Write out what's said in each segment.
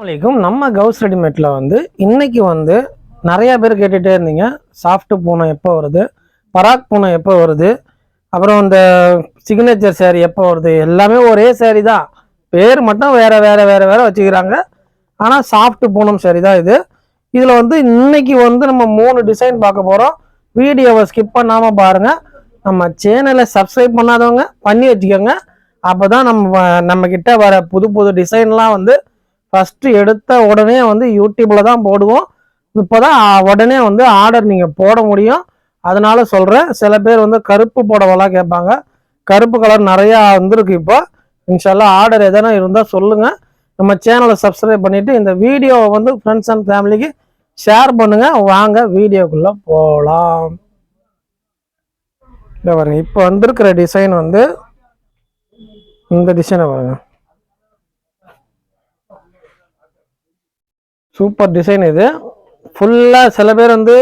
வலைக்கும் நம்ம கவுஸ் ரெடிமேட்டில் வந்து இன்னைக்கு வந்து நிறையா பேர் கேட்டுகிட்டே இருந்தீங்க. சாஃப்ட் பூனை எப்போ வருது? பராக் பூனை எப்போ வருது? அப்புறம் இந்த சிக்னேச்சர் சேரீ எப்போ வருது? எல்லாமே ஒரே சேரீ தான். பேர் மட்டும் வேறு வேறு வேறு வேறு வச்சுக்கிறாங்க. ஆனால் சாஃப்ட் பூனம் சேரீ தான் இது. இதில் வந்து இன்னைக்கு வந்து நம்ம மூணு டிசைன் பார்க்க போகிறோம் வீடியோவை ஸ்கிப் பண்ணாமல் பாருங்க. நம்ம சேனலை சப்ஸ்கிரைப் பண்ணாதவங்க பண்ணி வச்சுக்கோங்க. அப்போ தான் நம்ம நம்மக்கிட்ட வர புது புது டிசைன்லாம் வந்து ஃபஸ்ட்டு எடுத்த உடனே வந்து யூடியூப்பில் தான் போடுவோம். இப்போ தான் உடனே வந்து ஆர்டர் நீங்கள் போட முடியும். அதனால சொல்கிறேன் சில பேர் வந்து கருப்பு புடவெல்லாம் கேட்பாங்க. கருப்பு கலர் நிறையா வந்திருக்கு இப்போ. இன்ஷால்லாம் ஆர்டர் எதனா இருந்தால் சொல்லுங்கள் நம்ம சேனலை சப்ஸ்கிரைப் பண்ணிவிட்டு இந்த வீடியோவை வந்து ஃப்ரெண்ட்ஸ் அண்ட் ஃபேமிலிக்கு ஷேர் பண்ணுங்கள் வாங்க வீடியோக்குள்ளே போகலாம் இல்லை பாருங்கள் இப்போ வந்திருக்கிற டிசைன் வந்து இந்த டிசைனை பாருங்கள் சூப்பர் டிசைன் இது. ஃபுல்லாக சில பேர் வந்து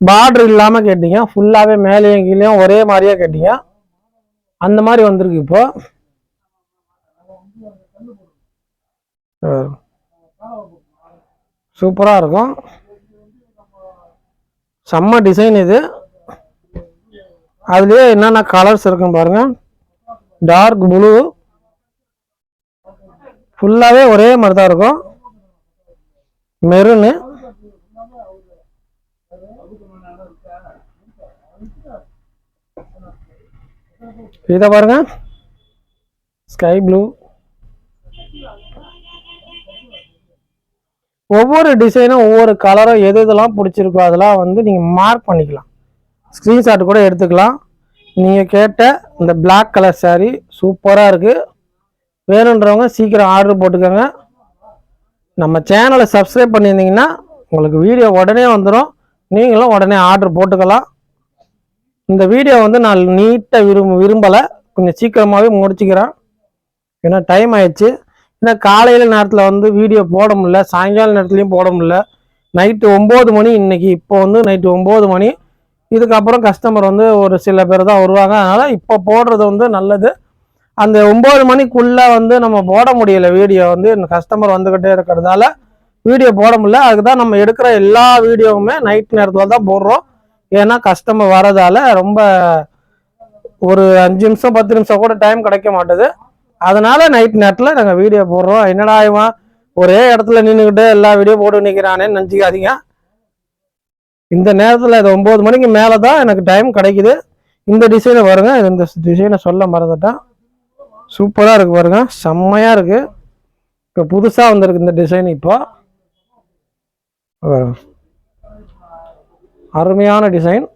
பார்டர் இல்லாமல் கேட்டீங்க. ஃபுல்லாகவே மேலேயும் கீழேயும் ஒரே மாதிரியே கேட்டீங்க. அந்த மாதிரி வந்திருக்கு இப்போ. சூப்பராக இருக்கும். செம்ம டிசைன் இது. அதுலேயே என்னென்ன கலர்ஸ் இருக்கும் பாருங்க. டார்க் ப்ளூ ஃபுல்லாகவே ஒரே மாதிரி தான் இருக்கும். மெரூனு? இதை பாருங்க. ஸ்கை ப்ளூ ஒவ்வொரு டிசைனும் ஒவ்வொரு கலரும் எது இதெல்லாம் பிடிச்சிருக்கோ அதெல்லாம் வந்து நீங்கள் மார்க் பண்ணிக்கலாம். ஸ்க்ரீன்ஷாட் கூட எடுத்துக்கலாம். நீங்கள் கேட்ட இந்த பிளாக் கலர் சாரீ சூப்பராக இருக்குது வேணுன்றவங்க சீக்கிரம் ஆர்டர் போட்டுக்கோங்க. நம்ம சேனலை சப்ஸ்கிரைப் பண்ணியிருந்தீங்கன்னா உங்களுக்கு வீடியோ உடனே வந்துடும் நீங்களும் உடனே ஆர்டர் போட்டுக்கலாம். இந்த வீடியோ வந்து நான் நீட்டாக விரும்ப விரும்பலை. கொஞ்சம் சீக்கிரமாகவே முடிச்சுக்கிறேன். ஏன்னா டைம் ஆயிடுச்சு. ஏன்னா காலையில் நேரத்தில் வந்து வீடியோ போட முடில சாயங்கால நேரத்துலையும் போட முடில நைட்டு ஒம்பது மணி இன்னைக்கு இப்போ வந்து நைட்டு ஒம்பது மணி. இதுக்கப்புறம் கஸ்டமர் வந்து ஒரு சில பேர் தான் வருவாங்க. அதனால் இப்போ போடுறது வந்து நல்லது. அந்த ஒம்பது மணிக்குள்ளே வந்து நம்ம போட முடியல வீடியோ வந்து கஸ்டமர் வந்துக்கிட்டே இருக்கிறதால வீடியோ போட முடியல. அதுக்கு தான் நம்ம எடுக்கிற எல்லா வீடியோவுமே நைட் நேரத்தில் தான் போடுறோம். ஏன்னா கஸ்டமர் வரதால ரொம்ப ஒரு அஞ்சு நிமிஷம் பத்து நிமிஷம் கூட டைம் கிடைக்க மாட்டுது. அதனால நைட் நேரத்தில் நாங்கள் வீடியோ போடுறோம். என்னடா இவன் ஒரே இடத்துல நின்றுக்கிட்டு எல்லா வீடியோ போட்டு நிற்கிறானேன்னு நினச்சிக்காதீங்க. இந்த நேரத்தில் இது ஒம்பது மணிக்கு மேலே தான் எனக்கு டைம் கிடைக்குது. இந்த டிசைனை வருங்க இந்த டிசைனை சொல்ல மறந்துட்டேன். சூப்பராக இருக்குது பாருங்க. செம்மையாக இருக்குது இப்போ புதுசாக வந்திருக்கு இந்த டிசைன் இப்போ. அருமையான டிசைன்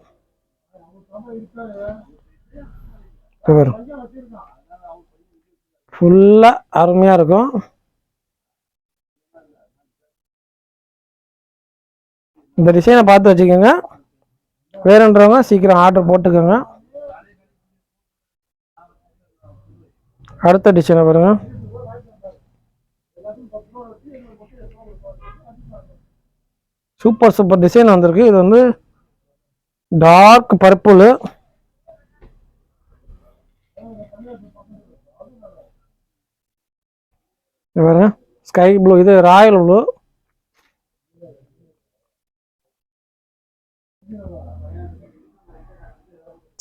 ஃபுல்லாக அருமையாக இருக்கும். இந்த டிசைனை பார்த்து வச்சுக்கோங்க. வேணுன்றவங்க சீக்கிரம் ஆர்டர் போட்டுக்கோங்க. அடுத்த டிசைனை பாருங்க? சூப்பர் சூப்பர் டிசைன் வந்திருக்கு. இது வந்து டார்க் பர்பிள் பாருங்க. ஸ்கை ப்ளூ இது ராயல் ப்ளூ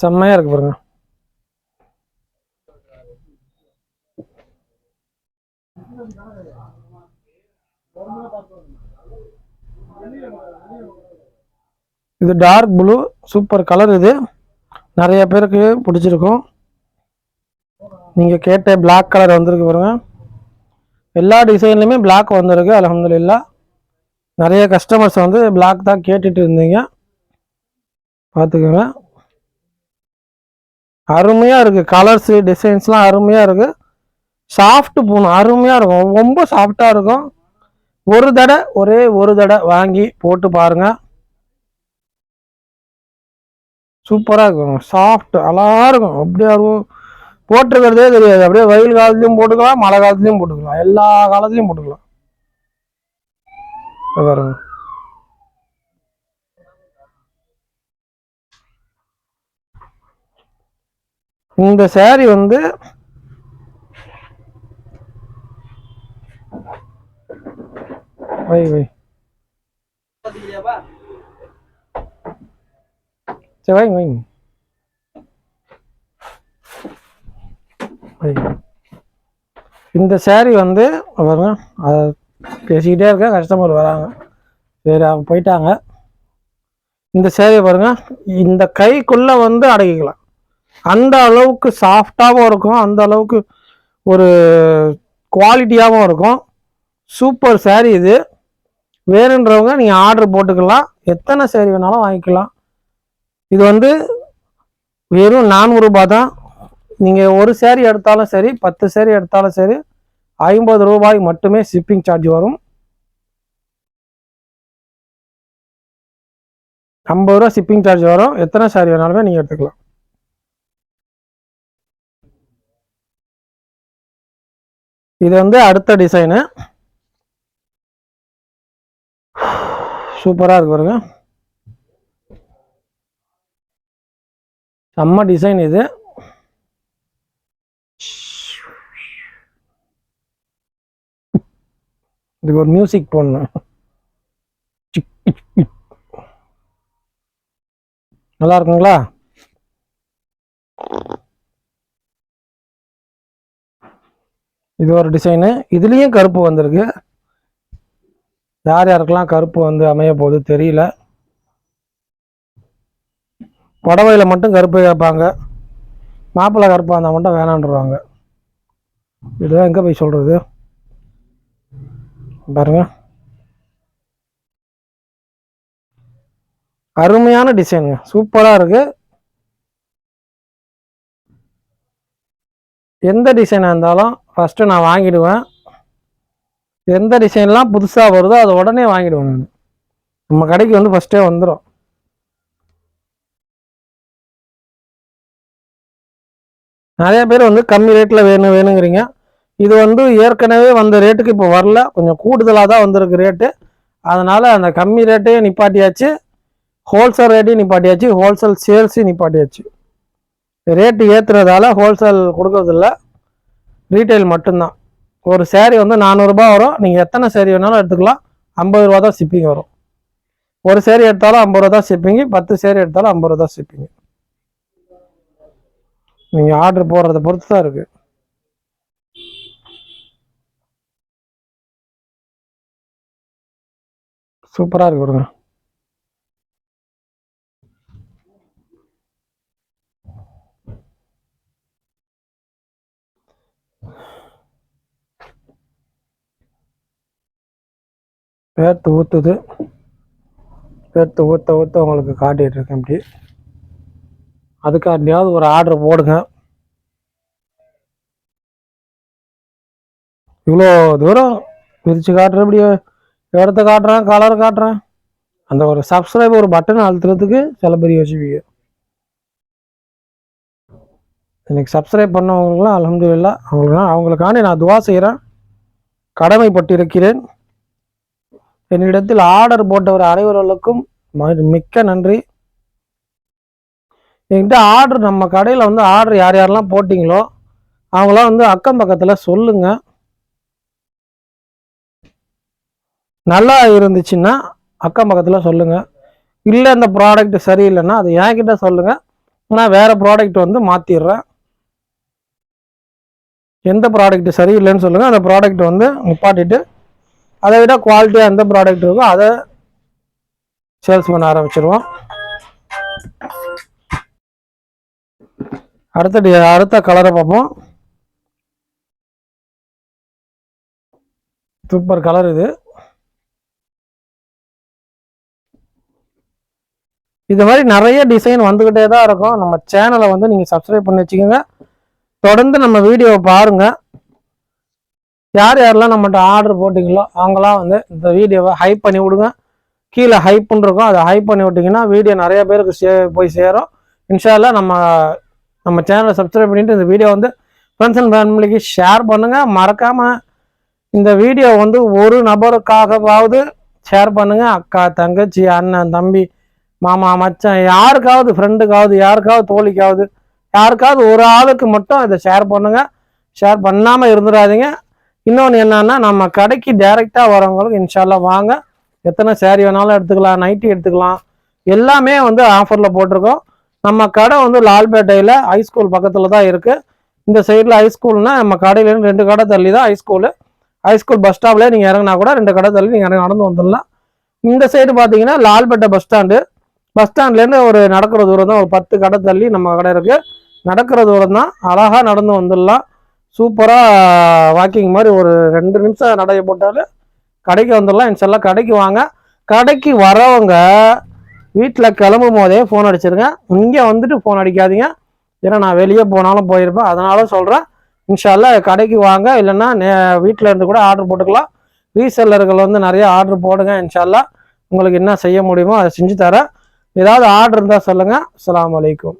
செம்மையாக இருக்கு பாருங்க. இது டார்க் ப்ளூ சூப்பர் கலர் இது. நிறைய பேருக்கு பிடிச்சிருக்கும். நீங்கள் கேட்ட பிளாக் கலர் வந்திருக்கு பாருங்க. எல்லா டிசைன்லையுமே பிளாக் வந்திருக்கு அலமதுல்லா நிறைய கஸ்டமர்ஸ் வந்து பிளாக் தான் கேட்டுட்டு இருந்தீங்க. பார்த்துக்கோங்க. அருமையாக இருக்குது கலர்ஸு டிசைன்ஸ்லாம் அருமையாக இருக்குது சாஃப்ட் போகணும் அருமையாக இருக்கும். ரொம்ப சாஃப்டாக இருக்கும். ஒரு தடவை ஒரே ஒரு தடவை வாங்கி போட்டு பாருங்க. சூப்பராக இருக்கும். சாஃப்ட் அழகாக இருக்கும். அப்படியே இருக்கும் போட்டிருக்கிறதே தெரியாது. அப்படியே வெயில் காலத்துலையும் போட்டுக்கலாம் மழை காலத்துலையும் போட்டுக்கலாம். எல்லா காலத்துலையும் போட்டுக்கலாம். பாருங்க. இந்த சேரீ வந்து வை வை சரி வைங்க வைங்க வை. இந்த சேரீ வந்து பாருங்க அதை பேசிக்கிட்டே இருக்க கஸ்டமர் வராங்க சரி அவங்க போயிட்டாங்க இந்த சேரீயை பாருங்க இந்த கைக்குள்ளே வந்து அடக்கிக்கலாம் அந்த அளவுக்கு சாஃப்டாகவும் இருக்கும் அந்த அளவுக்கு ஒரு குவாலிட்டியாகவும் இருக்கும் சூப்பர் சேரீ இது வேணுன்றவங்க நீங்கள் ஆர்டர் போட்டுக்கலாம். எத்தனை சேரீ வேணாலும் வாங்கிக்கலாம். இது வந்து வெறும் நானூறுரூபா தான். நீங்கள் ஒரு சேரீ எடுத்தாலும் சரி பத்து சேரீ எடுத்தாலும் சரி ஐம்பது ரூபாய் மட்டுமே ஷிப்பிங் சார்ஜ் வரும். ஐம்பது ரூபா ஷிப்பிங் சார்ஜ் வரும். எத்தனை சாரி வேணாலுமே நீங்கள் எடுத்துக்கலாம். இது வந்து அடுத்த டிசைனு சூப்பராக இருக்கு பாருங்க. செம்ம டிசைன் இது. இதுக்கு ஒரு மியூசிக் போடணும் நல்லா இருக்குங்களா? இது ஒரு டிசைனு இதுலேயும் கருப்பு வந்திருக்கு. யார் யாருக்கெல்லாம் கருப்பு வந்து அமைய போகுது தெரியல. புடவையில் மட்டும் கருப்பு கேட்பாங்க. மாப்பிள்ளை கருப்பாக இருந்தால் மட்டும் வேணான்றுவாங்க. இதுதான் எங்கே போய் சொல்கிறது பாருங்க. அருமையான டிசைனுங்க. சூப்பராக இருக்கு. எந்த டிசைனாக இருந்தாலும் ஃபஸ்ட்டு நான் வாங்கிடுவேன். எந்த டிசைன்லாம் புதுசாக வருதோ அதை உடனே வாங்கிடுவேன் நான். நம்ம கடைக்கு வந்து ஃபஸ்ட்டே வந்துடும் நிறைய பேர் வந்து கம்மி ரேட்டில் வேணும் வேணுங்கிறீங்க. இது வந்து ஏற்கனவே வந்த ரேட்டுக்கு இப்போ வரல. கொஞ்சம் கூடுதலாக தான் வந்திருக்கு ரேட்டு அதனால் அந்த கம்மி ரேட்டையும் நிப்பாட்டியாச்சு. ஹோல்சேல் ரேட்டையும் நிப்பாட்டியாச்சு. ஹோல்சேல் சேல்ஸையும் நிப்பாட்டியாச்சு. ரேட்டு ஏற்றுறதால ஹோல்சேல் கொடுக்கறதில்ல. ரீட்டைல் மட்டும்தான். ஒரு சேரீ வந்து நானூறுரூபா வரும். நீங்கள் எத்தனை சேரீ வேணாலும் எடுத்துக்கலாம். ஐம்பது ரூபா தான் ஷிப்பிங் வரும். ஒரு சேரீ எடுத்தாலும் ஐம்பது ரூபா தான் ஷிப்பிங்கு பத்து சேரீ எடுத்தாலும் ஐம்பது ரூபா தான் ஷிப்பிங்கு நீங்கள் ஆர்டர் போடுறத பொறுத்து தான் இருக்குது சூப்பராக இருக்கு கொடுங்க பேர்த்து ஊற்றுது பேர்த்து ஊற்ற ஊற்ற உங்களுக்கு காட்டிகிட்ருக்கேன் இப்படி. அதுக்காண்டியாவது ஒரு ஆர்டர் போடுங்க. இவ்வளோ தூரம் பிரித்து காட்டுறேன் இப்படி இடத்த காட்டுறேன் கலர் காட்டுறேன். அந்த ஒரு சப்ஸ்கிரைப் ஒரு பட்டன் அழுத்துறதுக்கு சில பேர் யோசிப்பீங்க. எனக்கு சப்ஸ்கிரைப் பண்ணவங்களுக்குலாம் அலமதுல்லா அவங்களுக்கு அவங்களுக்காண்டி நான் துவா செய்கிறேன் கடமைப்பட்டிருக்கிறேன். என்னிடத்தில் ஆர்டர் போட்டவர் அனைவர்களுக்கும் ம- மிக்க நன்றி. என்கிட்ட ஆர்டர் நம்ம கடையில் வந்து ஆர்டர் யார் யாரெல்லாம் போட்டிங்களோ அவங்களாம் வந்து அக்கம் பக்கத்தில் சொல்லுங்க. நல்லா இருந்துச்சுன்னா அக்கம் பக்கத்தில் சொல்லுங்க. இல்லை இந்த ப்ராடக்ட் சரியில்லைன்னா அது என்கிட்ட சொல்லுங்க. நான் வேற ப்ராடக்ட் வந்து மாற்றிடுறேன் எந்த ப்ராடக்ட் சரியில்லைன்னு சொல்லுங்க. அந்த ப்ராடக்ட் வந்து நிப்பாட்டிட்டு அதை விட குவாலிட்டியாக எந்த ப்ராடக்ட் இருக்கோ அதை சேல்ஸ் பண்ண ஆரம்பிச்சிருவோம். அடுத்த டி- அடுத்த கலரை பார்ப்போம். சூப்பர் கலர் இது. இது மாதிரி நிறைய டிசைன் வந்துக்கிட்டே தான் இருக்கும். நம்ம சேனலை வந்து நீங்கள் சப்ஸ்கிரைப் பண்ணி வச்சுக்கோங்க. தொடர்ந்து நம்ம வீடியோவை பாருங்கள் யார் யாரெல்லாம் நம்மகிட்ட ஆர்டர் போட்டிங்களோ அவங்களாம் வந்து இந்த வீடியோவை ஹைப் பண்ணி விடுங்க. கீழே ஹைப்புன்னு இருக்கும். அதை ஹைப் பண்ணி விட்டிங்கன்னா வீடியோ நிறைய பேருக்கு சே போய் சேரும். இன்ஷால்லாம் நம்ம நம்ம சேனலை சப்ஸ்கிரைப் பண்ணிட்டு இந்த வீடியோ வந்து ஃப்ரெண்ட்ஸ் அண்ட் ஃபேமிலிக்கு ஷேர் பண்ணுங்கள் மறக்காமல் இந்த வீடியோ வந்து ஒரு நபருக்காகவாவது ஷேர் பண்ணுங்கள் அக்கா தங்கச்சி அண்ணன் தம்பி மாமா மச்சான் யாருக்காவது ஃப்ரெண்டுக்காவது யாருக்காவது தோழிக்காவது யாருக்காவது ஒரு ஆளுக்கு மட்டும் இதை ஷேர் பண்ணுங்கள் ஷேர் பண்ணாமல் இருந்துடாதீங்க. இன்னொன்று என்னன்னா நம்ம கடைக்கு டைரெக்டாக வரவங்களுக்கு இன்ஷால்லாம் வாங்க. எத்தனை சேரீ வேணாலும் எடுத்துக்கலாம் நைட்டி எடுத்துக்கலாம். எல்லாமே வந்து ஆஃபரில் போட்டிருக்கோம். நம்ம கடை வந்து லால்பேட்டையில் ஹைஸ்கூல் பக்கத்தில் தான் இருக்குது இந்த சைடில் ஹைஸ்கூல்னால் நம்ம கடையிலேருந்து ரெண்டு கடை தள்ளி தான் ஹைஸ்கூலு ஹைஸ்கூல் பஸ் ஸ்டாப்லேயே நீங்கள் இறங்கினா கூட ரெண்டு கடை தள்ளி நீங்கள் இறங்கி நடந்து வந்துடலாம். இந்த சைடு பார்த்தீங்கன்னா லால்பேட்டை பஸ் ஸ்டாண்டு பஸ் ஸ்டாண்ட்லேருந்து ஒரு நடக்கிற தூரம் தான் ஒரு பத்து கடை தள்ளி நம்ம கடை இருக்குது நடக்கிற தூரம் தான் அழகாக நடந்து வந்துடலாம். சூப்பராக வாக்கிங் மாதிரி ஒரு ரெண்டு நிமிஷம் நடைய போட்டாலே கடைக்கு வந்துடலாம். இன்ஷால்லாம் கடைக்கு வாங்க. கடைக்கு வரவங்க வீட்டில் கிளம்பும் போதே ஃபோன் அடிச்சிருங்க. இங்கே வந்துட்டு ஃபோன் அடிக்காதீங்க. ஏன்னா நான் வெளியே போனாலும் போயிருப்பேன். அதனால சொல்கிறேன் இன்ஷால்லா கடைக்கு வாங்க. இல்லைன்னா நே வீட்டில் இருந்து கூட ஆர்டர் போட்டுக்கலாம். ரீசெல்லர்கள் வந்து நிறைய ஆர்டர் போடுங்க இன்ஷால்லா உங்களுக்கு என்ன செய்ய முடியுமோ அதை செஞ்சு தரேன். ஏதாவது ஆர்டர் இருந்தால் சொல்லுங்கள் அஸ்ஸலாமு அலைக்கும்.